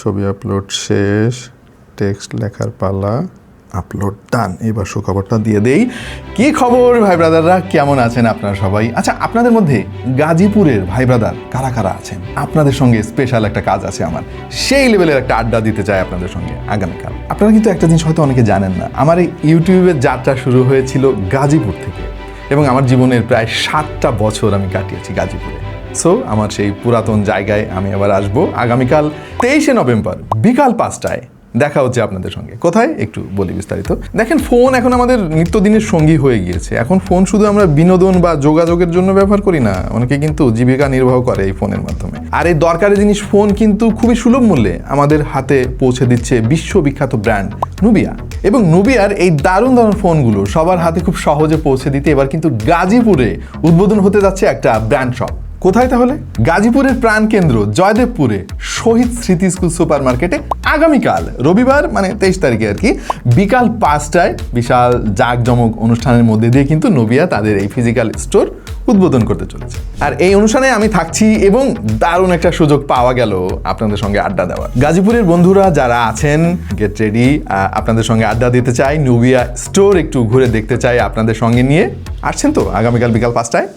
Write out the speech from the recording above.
ছবি আপলোড শেষ টেক্সট লেখার পালা আপলোড ডান এবার সুখবরটা দিয়ে দেই। কি খবর, ভাই ব্রাদাররা কেমন আছেন আপনারা সবাই? আচ্ছা আপনাদের মধ্যে গাজীপুরের ভাই ব্রাদার কারা কারা আছেন? আপনাদের সঙ্গে স্পেশাল একটা কাজ আছে আমার। সেই লেভেলের একটা আড্ডা দিতে চাই আপনাদের সঙ্গে আগামীকাল। আপনারা কিন্তু একটা জিনিস হয়তো অনেকে জানেন না। আমার এই ইউটিউবের যাত্রা শুরু হয়েছিল গাজীপুর থেকে এবং আমার জীবনের প্রায় সাতটা বছর আমি কাটিয়েছি গাজীপুরে। সো আমার সেই পুরাতন জায়গায় আমি আবার আসব আগামীকাল তেইশে নভেম্বর, বিকাল পাঁচটায়। দেখা হচ্ছে আপনাদের সঙ্গে। কোথায়? একটু বলি বিস্তারিত। দেখেন, ফোন এখন আমাদের নিত্যদিনের সঙ্গী হয়ে গিয়েছে। এখন ফোন শুধু আমরা বিনোদন বা যোগাযোগের জন্য ব্যবহার করি না। অনেকে কিন্তু জীবিকা নির্বাহ করে এই ফোনের মাধ্যমে। আর এই দরকারি জিনিস ফোন কিন্তু খুবই সুলভ মূল্যে আমাদের হাতে পৌঁছে দিচ্ছে বিশ্ববিখ্যাত ব্র্যান্ড নুবিয়া। এবং নুবিয়ার এই দারুণ দারুণ ফোনগুলো সবার হাতে খুব সহজে পৌঁছে দিতে এবার কিন্তু গাজীপুরে উদ্বোধন হতে যাচ্ছে একটা ব্র্যান্ড শপ। কোথায় তাহলে? গাজীপুরের প্রাণকেন্দ্র, জয়দেবপুরে, শহীদ স্মৃতি স্কুল সুপার মার্কেটে আগামীকাল, রবিবার মানে তেইশ তারিখে আর কি, বিকাল পাঁচটায় বিশাল জাঁকজমক অনুষ্ঠানের মধ্যে দিয়ে কিন্তু নবিয়া তাদের এই ফিজিক্যাল স্টোর উদ্বোধন করতে চলেছে। আর এই অনুষ্ঠানে আমি থাকছি এবং দারুণ একটা সুযোগ পাওয়া গেল আপনাদের সঙ্গে আড্ডা দেওয়ার। গাজীপুরের বন্ধুরা যারা আছেন গেট রেডি আপনাদের সঙ্গে আড্ডা দিতে চাই, নুবিয়া স্টোর একটু ঘুরে দেখতে চাই আপনাদের সঙ্গে নিয়ে। আসছেন তো আগামীকাল বিকাল পাঁচটায়?